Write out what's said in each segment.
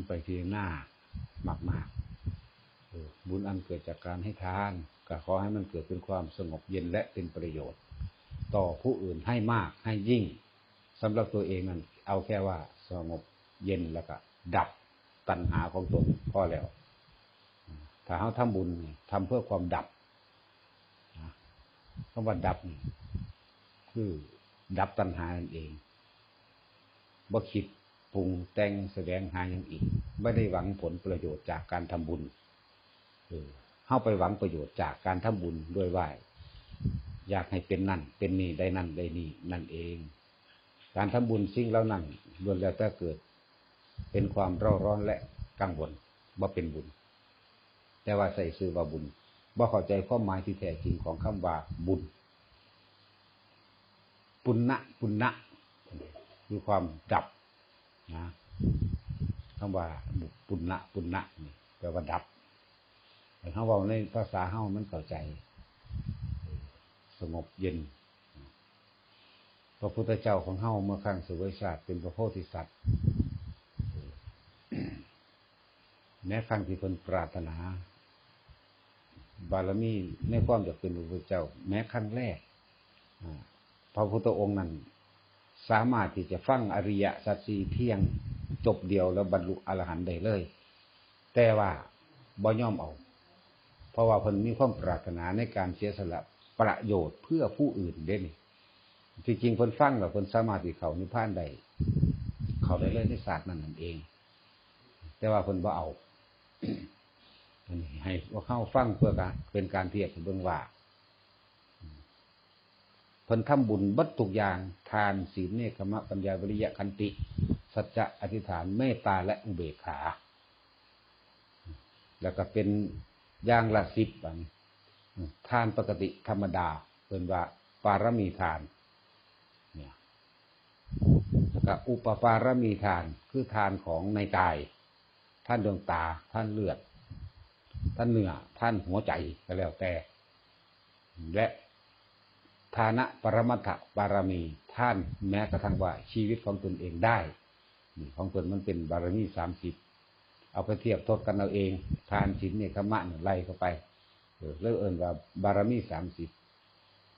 ำไปพิจารณามากๆเออบุญอันเกิดจากการให้ทานก็ขอให้มันเกิดเป็นความสงบเย็นและเป็นประโยชน์ ต่อผู้อื่นให้มากให้ยิ่งสำหรับตัวเองนั้นเอาแค่ว่าสงบเย็นแล้วก็ ดับตัณหาของตนพอแล้ว ถ้าเขาทำบุญนี่ทำเพื่อความดับคำว่าดับคือดับตัณหานั่นเองบ่คิด รุงแต่งแสดงหาอย่างอีก ไม่ได้หวังผลประโยชน์จากการทำบุญเข้าไปหวังประโยชน์จากการทำบุญด้วยว่าอยากให้เป็นนั่น เป็นนี่ได้นั่นได้นี่นั่นเอง การทำบุญสิ่งเหล่านั้นล้วนแล้วแต่เกิด เป็นความเร่าร้อนและกังวลว่าเป็นบุญ แต่ว่าใส่ซื้อว่าบุญว่าเข้าใจความหมายที่แท้จริงของคำว่าบุญ ปุณณะปุณณะคือความดับ นะคำว่าปุณณะปุณณะนี่แปลว่าดับแต่เขาบอกในภาษาเฮามันเข้าใจ สงบเย็น พระพุทธเจ้าของเฮาเมื่อครั้งสุวิชาติเป็นพระโพธิสัตว์แม้ครั้งที่เพิ่นปรารถนา บารมีในความจะเป็นพระพุทธเจ้า แม้ครั้งแรกพระพุทธองค์นั้น สามารถที่จะฟังอริยสัจสีเพียงจบเดียวแล้วบรรลุอรหันต์ได้เลย แต่ว่าบ่ย่อมเอา เพราะว่าเพิ่นมีความปรารถนาในการเสียสละประโยชน์เพื่อผู้อื่นเด่นจริงเพิ่นฟังแล้วเพิ่นสามารถที่เขานิพพานได้เขาได้เลยในศาสตร์นั้นนั่นเอง แต่ว่าเพิ่นบ่เอาให้ว่าเข้าฟังเพื่อการเป็นการเทียบเบื้องว่า เพิ่นทำบุญบัตทุกอย่างทานศีลเนคขมะปัญญาวิริยะคันติ สัจจะอธิษฐานเมตตาและอุเบกขา แล้วก็เป็นอย่างละสิบอันทานปกติธรรมดาเป็นว่าปารมีทานเนี่ยแล้วก็อุปปารมีทานคือทานของในกาย ท่านดวงตา ท่านเลือด ท่านเนื้อท่านหัวใจก็แล้วแต่ และ ฐานะปรมัตถบารมีท่านแม้กระทั่งว่าชีวิตของตนเองได้ของตนมันเป็นบารมีสามสิบเอาไปเทียบทดกันเอาเองทานศีลเนี่ยขมะเนี่ยไล่เข้าไปเลิกเอินว่าบารมีสามสิบ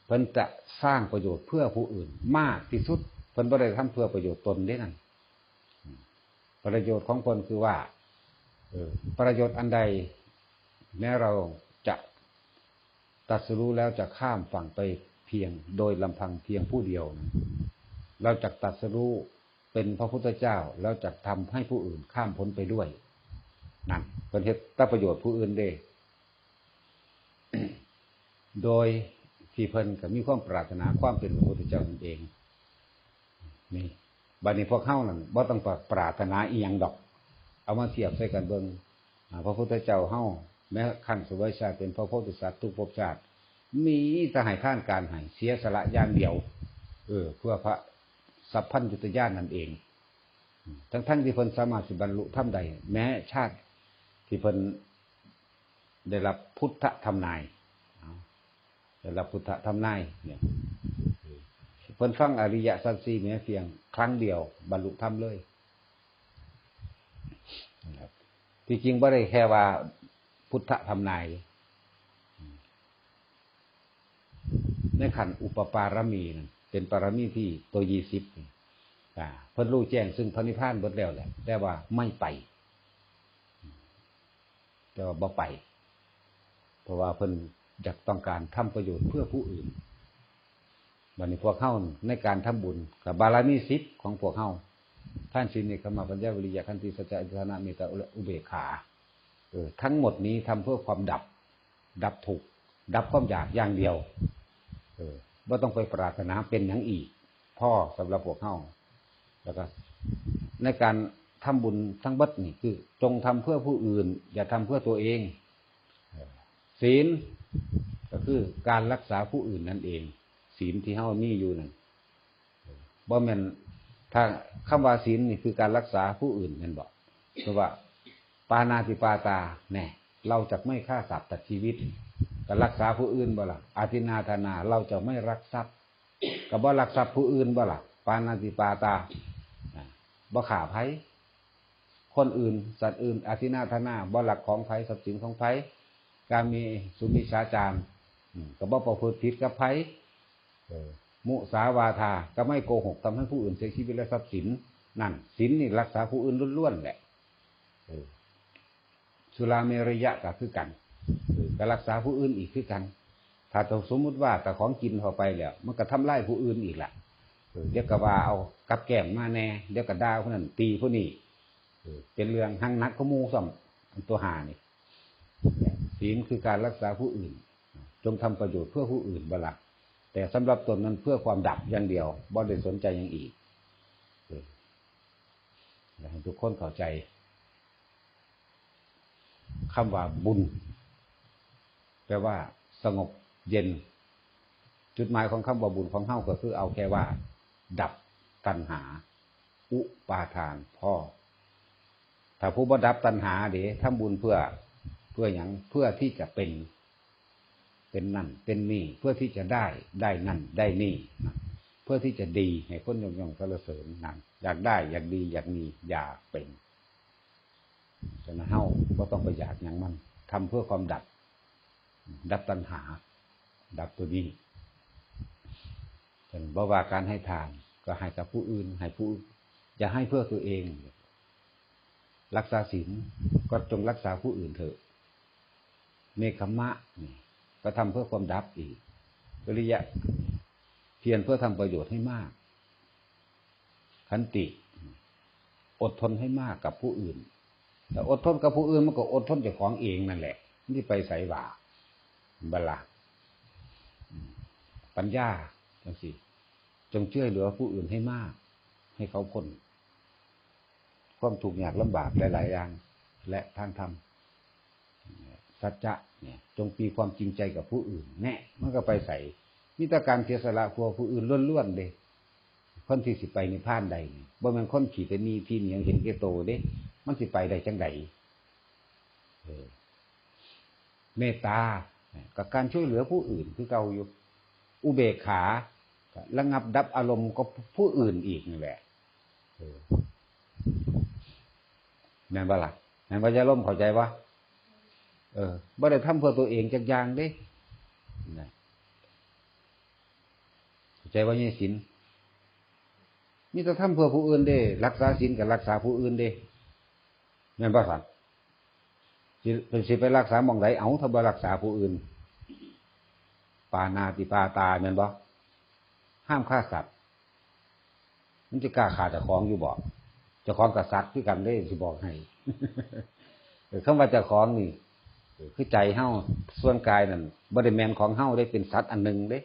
เพิ่นจะสร้างประโยชน์เพื่อผู้อื่นมากที่สุดเพิ่นบ่ได้ทำเพื่อประโยชน์ตนได้นั่นประโยชน์ของคนคือว่าออประโยชน์อันใดแม้เราจะตัดสู้แล้วจะข้ามฝั่งไป เพียงโดยลำพังเพียงผู้เดียวนะเราจะตัดสู้เป็นพระพุทธเจ้าแล้วจะทำให้ผู้อื่นข้ามพ้นไปด้วยนั่นเป็นเหตุตั้ประโยชน์ผู้อื่นเด้โดยที่เพิ่นก็มีความปรารถนาความเป็นพระพุทธเจ้านั่นเอง นี่บัดนี้พวกเข้านั่นบ่ต้องปรารถนาอีหยังดอก เอามาเสียบใส่กันเบิงพระพุทธเจ้าเฮาแม้ขั้นสุวิชาเป็นพระโพธิสัตว์ทุกภพชาติ มีสหายท่านการให้เสียสละอย่างเดียว เออ เพื่อพระสัพพัญญุตญาณนั่นเอง ทั้งทั้งที่เพิ่นสามารถสิบรรลุธรรมใด แม้ชาติที่เพิ่นได้รับพุทธธรรมนายได้รับพุทธธรรมนายเนี่ยเพิ่นฟังอริยสัจสี่แม้เพียงครั้งเดียว บรรลุธรรมเลยที่จริงไม่ได้แค่ว่าพุทธธรรมนาย ในขันอุปปารมีเป็นปารมีที่ตัวยี่สิบเพิ่นรู้แจ้งซึ่งพระนิพพานเบิดแล้วแหละแต่ว่าไม่ไป แต่ว่าบ่ไป เพราะว่าเพิ่นอยากต้องการทำประโยชน์เพื่อผู้อื่นวันนี้พวกเข้าในการทำบุญกับบารมีสิบของพวกเข้าท่านชินเนกมาปัญญาวิริยะคันติสัจจะอิทานามตตาอุเบกขาเออทั้งหมดนี้ทำเพื่อความดับ ดับถูก ดับความอยากอย่างเดียว เออว่าต้องไปปรารถนาเป็นอย่างอีก พ่อสำหรับพวกเข้าแล้วก็ในการทำบุญทั้งบัดนี่คือ จงทำเพื่อผู้อื่น อย่าทำเพื่อตัวเองศีลก็คือการรักษาผู้อื่นนั่นเอง ศีลที่เฮามีอยู่นั่นบ่แม่นถ้าคำว่าศีลนี่คือการรักษาผู้อื่นนั่นบอกเพราะว่า ปานาติปาตาแน่เราจะไม่ฆ่าสัตว์ตัดชีวิต ก็รักษาผู้อื่นบ่ละอาทินาธนาเราจะไม่รักทรัพย์กับบ่รักทรัพย์ผู้อื่นบ่ละปานาติปาตาบ่ขาไผคคนอื่น สัตว์อื่นอาทินาธนาบ่หลักของไผทรัพย์สินของไผการมีสุมิชาจารก็บ่ประพฤติผิดกับไผมุสาวาทาก็ไม่โกหกทำให้ผู้อื่นเสียชีวิตและทรัพย์สินนั่นศีลนี่รักษาผู้อื่นล้วนๆแหละสุราเมรยะก็คือกัน ก็รักษาผู้อื่นอีกคือกัน ถ้าสมมุติว่าแต่ของกินเข้าไปแล้ว มันก็ทำลายผู้อื่นอีกละเออเดี๋ยวก็ว่าเอากับแก้มมาแน่เดี๋ยวก็ด่าคนนั้นตีผู้นี้เป็นเรื่องหั่งนักขโมูซ่อมตัวหานี่ศีลคือการรักษาผู้อื่น จงทำประโยชน์เพื่อผู้อื่นบลักแต่สำหรับตนนั้นเพื่อความดับอย่างเดียวบ่ได้สนใจอย่างอีกเอออยากให้ทุกคนเข้าใจคำว่าบุญ แปลว่าสงบเย็น จุดหมายของคำว่าบุญของเฮาก็คือเอาแค่ว่า ดับตัณหา อุปาทานพ่อ ถ้าผู้บ่ดับตัณหาเดี๋ยวทำบุญเพื่อเพื่ออย่างเพื่อที่จะเป็นเป็นนั่น เป็นนี่เพื่อที่จะได้ได้นั่น ได้นี่นะเพื่อที่จะดีให้คนยงยงสรรเสริญนั่นอยากได้ อยากดี อยากมีอยากเป็นฉะนั้นเฮาก็ต้องไปอยากอย่างมันทำเพื่อความดับ ดับตัณหา ดับตัวนี้เป็นบ่ว่าการให้ทานก็ให้กับผู้อื่น ให้ผู้อย่าให้เพื่อตัวเอง รักษาศีลก็จงรักษาผู้อื่นเถอะเนคขมะนี่ก็ทำเพื่อความดับอีกวิริยะเพียรเพื่อทำประโยชน์ให้มาก ขันติ อดทนให้มากกับผู้อื่นแต่อดทนกับผู้อื่นมันก็อดทนจากของเองนั่นแหละที่ไปใส่บา บลาปัญญาจังสิจงช่วยเหลือผู้อื่นให้มาก ให้เขาพ้นความถูกข์ยากลำบากหลาย ๆ อย่าง และทางธรรมสัจจะเนี่ย จงปีความจริงใจกับผู้อื่น แน่มันก็ไปใส่นิตการเสียสละครัวผู้อื่นล้วนๆเลยคนที่สิไปในพานใดบ่แมันคนขี่แต่นีที่เหนียงเห็นเกโตเด้ มันสิไปได้จังใดเมตตา กับการช่วยเหลือผู้อื่นคือเก่าอยู่ อุเบกขาระงับดับอารมณ์ก็ผู้อื่นอีกนี่แหละแม่นบ่ล่ะแม่นว่าจะล่มเข้าใจวะเออบ่ได้ทำเพื่อตัวเองจักอย่างเด้เข้าใจว่านี่สินมีแต่ทำเพื่อผู้อื่นเด้ รักษาสินกับรักษาผู้อื่นเด้แม่นบ่สัน สิเป็นสิไปรักษาหมองไหนเอาถ้าบรักษาผู้อื่น ปานาติปาตาแม่นบ่ห้ามฆ่าสัตว์มันจะกล้าฆ่าเจ้าของอยู่บ่เจ้าของกับสัตว์คือกันได้สิบอกให้คำว่าเจ้าของนี่คือใจเฮ้าส่วนกายนั่นบริแมนของเฮ้าได้เป็นสัตว์อันหนึ่งเด้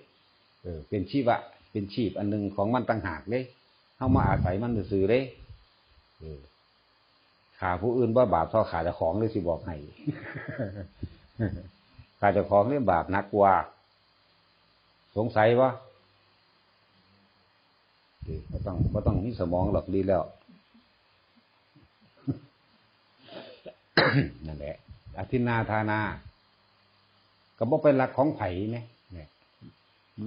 เป็นชีวะ เป็นชีพอันหนึ่งของมันต่างหากเด้เฮ้ามาอาศัยมันสื่อเด้เออ ขาผู้อื่นว่าบาปเท่าขาเจ้าของเลยสิบอกให้ขาเจ้าของเนี่บาปนักกว่า สงสัยว่าก็ต้องก็ต้องมีสมองหลักดีแล้วนั่นแหละอธินาทานา ก็บอกเป็นหลักของไผ่เนี่ย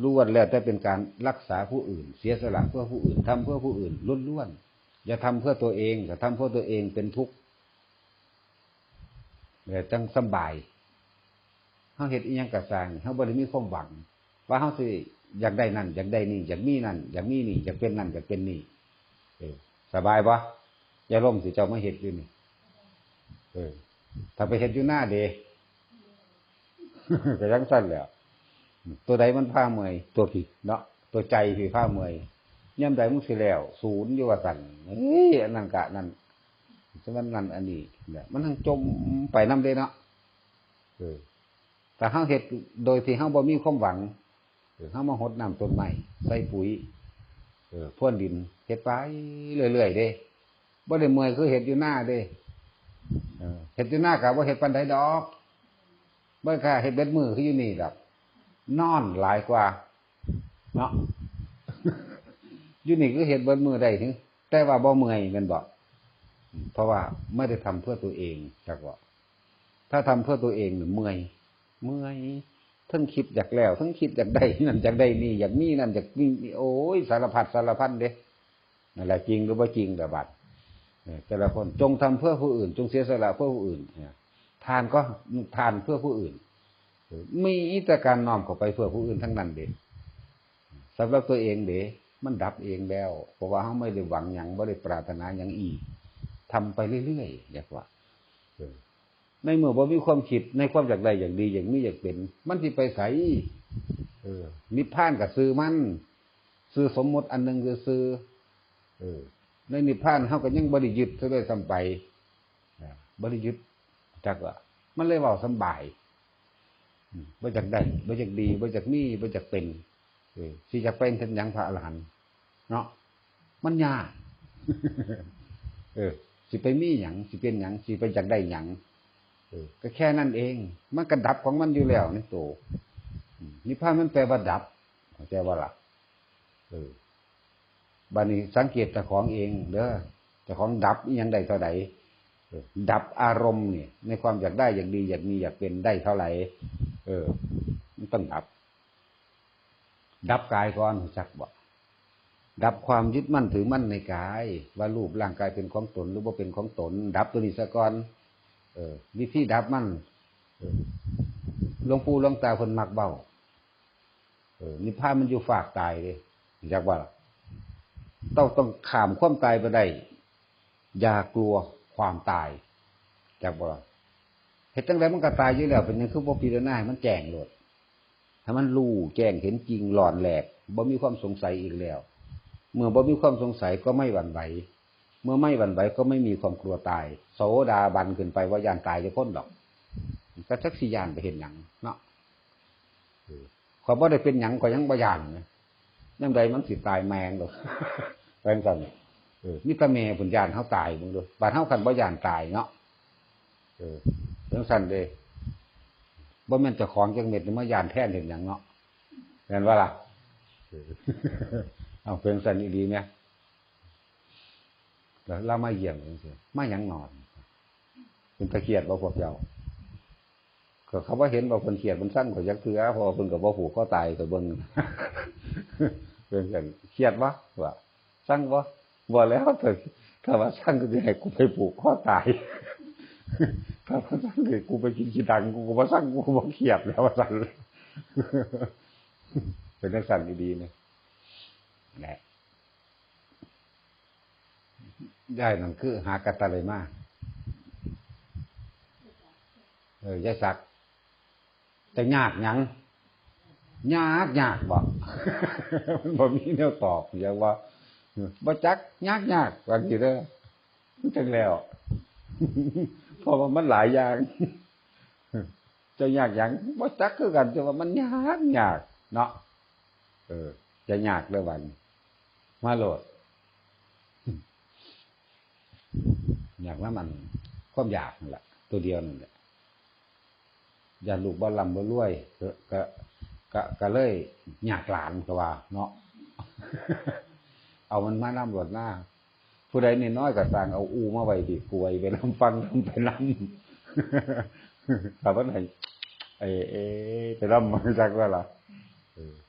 ล้วนแล้วแต่เป็นการรักษาผู้อื่น เสียสละเพื่อผู้อื่นทำเพื่อผู้อื่นล้วนๆ อย่าทำเพื่อตัวเองอย่าทำเพื่อตัวเองเป็นทุกข์แต่จังสบายเขาเห็นอีหยังกระสางเขาบริมีความหวัง ว่าเขาสิอยากได้นั่นอยากได้นี่อยากมีนั่นอยากมีนี่อยากเป็นนั่นอยากเป็นนี่เออสบายปะอย่าล่มสิเจ้าไม่เห็ดอยู่นี่เออถ้าไปเห็ดอยู่หน้าเดก็ยังสั้นแล้วตัวใดมันผ้าเมยตัวผิดเนาะตัวใจผิดผ้าเมย ย่ำใดมุสิแล้ว ศูนย์อยู่ว่าสั่นเฮ้ยอันนั้นกะนั่นฉะนั้นนั่นอันนี้เนี่ยมันทั้งจมไปน้ำเลยเนาะเอแต่ห้าเห็ดโดยที่ห้าบ่มีความหวังเออห้ามาหดน้ำต้นใหม่ใส่ปุ๋ยเออพ่นดินเห็ดไปเรื่อยๆเด้บ่ได้เมื่อยคือเห็ดอยู่หน้าเด้เอเห็ดอยู่หน้ากับว่าเห็ดปันไดดอกบ่ค่ะเห็ดเบ็ดมือคืออยู่นี่ดอกนอนหลายกว่า เนาะ ยู่นี่คือเห็ดเบ็ดมือได้ถึง แต่ว่าบ่เมื่อยกันบอกเพราะว่าไม่ได้ทำเพื่อตัวเองจากว่าถ้าทำเพื่อตัวเองเนี่ยเมื่อยเมื่อยทั้งคิดอยากแล้วทั้งคิดอยากได้นั่นอยากได้นี่อยากมีนั่นอยากมีโอ้ยสารพัดสารพันเด้นั่นแหละจริงหรือว่าจริงแต่บัดเนี่ยแต่ละคนจงทำเพื่อผู้อื่น จงเสียสละเพื่อผู้อื่นเนี่ยทานก็ทานเพื่อผู้อื่นมีแต่การน้อมเข้าไปเพื่อผู้อื่นทั้งนั้นเด็สำหรับตัวเองเด็ มันดับเองแล้ว เพราะว่าเขาไม่ได้หวังอย่างไม่ได้ปรารถนาอย่างอีกทำไปเรื่อยๆอยากว่าในเมื่อบ่มีความคิดในความอยากได้อย่างดีอย่างนี้อยากเป็น มันที่ไปใสเออนิพพานกับซื้อมันซื้อสมมติอันหนึ่งคือซื้อเออ ในนิพพานเขาก็ยังบริยึดเท่าไรสัมไปบริยึดจักว่ามันเลยเว่าสบายบ่จากได้บ่จากดีบ่จากมีบ่จากเป็น สิจะเป็นถึงยังพระอรหันต์เนาะมันยากเออ สิไปมีหยังสิเป็นหยังสิไปจากได้หยังเออ ก็แค่นั้นเอง มันกระดับของมันอยู่แล้วนี่โตนิพพานมันแปลว่าดับเข้าใจว่าล่ะเออบัดนี้สังเกตแต่ของเองเด้อแต่ของดับยังได้เท่าไหร่ดับอารมณ์เนี่ยในความอยากได้อยากดีอยากมีอยากเป็นได้เท่าไหร่เออ มันต้องดับ ดับกายก่อนจักบอกดับความยึดมั่นถือมั่นในกาย ว่ารูปร่างกายเป็นของตนหรือว่าเป็นของตน ดับตัวนี้ซะก่อนเออวิธีดับมันหลวงปู่หลวงตาคนมักเบาเออนิพพานมันอยู่ฝากตายเลยจักว่าต้องต้องขามความตายไปได้ อย่ากลัวความตายจากบ่าเหตุตั้งแต่มันก็ตายอยู่แล้วเป็นยังคือบ่ปีละหน้ามันแจ้งโลด ถ้ามันรู้แจ้งเห็นจริงหลอนแหลกบ่มีความสงสัยอีกแล้ว เมื่อบ่มีความสงสัยก็ไม่หวั่นไหวเมื่อไม่หวั่นไหวก็ไม่มีความกลัวตาย โสดาบันขึ้นไปว่ายานตายจะพ้นดอกก็ชักสิยานไปเห็นหยังเนาะขอบ่ได้เป็นหยังก็ยังบ่ยานนะยังใดมันสิตายแมงหรอกแปลงกันเออมีตะเมผลยานเขาตายมึงดูบาดเท่ากันบ่ยานตายเนาะเออเรื่องสันเลย บ่แม่นจะของจังเม็ดมายานแท่นเห็นอย่างเนาะเห็นว่าล่ะเอาเพียงสั้นดีไหมแล้วเรามาเยี่ยมจริงๆมายังนอนเป็นตะเกียบว่าพวกเราก็เขาว่าเห็นว่าคนเขียดมันสั้นกว่ายักษ์เถือพอคนกับว่าผูกก็ตายกับเบิ้งเป็นกันเครียดวะว่าสั้งวะบอกแล้วเถอะถ้าว่าสั้งก็จะให้กูไปผูกข้อตาย ถ้าว่าสั้งเลยกูไปกินกีดังกูก็ว่าสั้งกูว่าเครียดแล้วว่าสั้นเป็นนักสั่นดีๆนะแหละได้นั่นคือ หากาตะเลยมากเออยายสักแต่ยากยังยากยากบอกมันบ่มีแนวตอบอย่างว่าบ่จักยากยากว่าทีเด้อมันจังแล้ว ราะว่ามันหลายอย่างจะยากอย่างบ่จักคือกันจะว่ามันยากยากเนาะเออ จะยากเด้อวันมาโหลด อยากว่ามันความอยากนั่นแหละตัวเดียวนั่นแหละอย่าลูกบ่ลำบ่รวยก็ก็ก็ก็เลยอยากหลานก็ว่า เนาะเอามันมาน้ำรวดหน้า ผู้ใดนี่น้อยก็สั่งเอาอูมาไว้ดิกวยไปลำฟังลำไปลำถามว่าไหนไอ้เอไปลำมาจากว่าล่ะ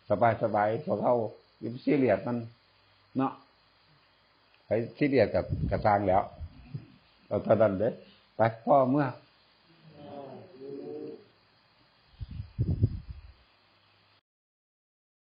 สบายสบายพอเข้ายิ้มซีเรียสมัน เนาะไปซีเรียสกับกระซังแล้วเอาตอนนั้นเด้ไปพ่อเมื่อ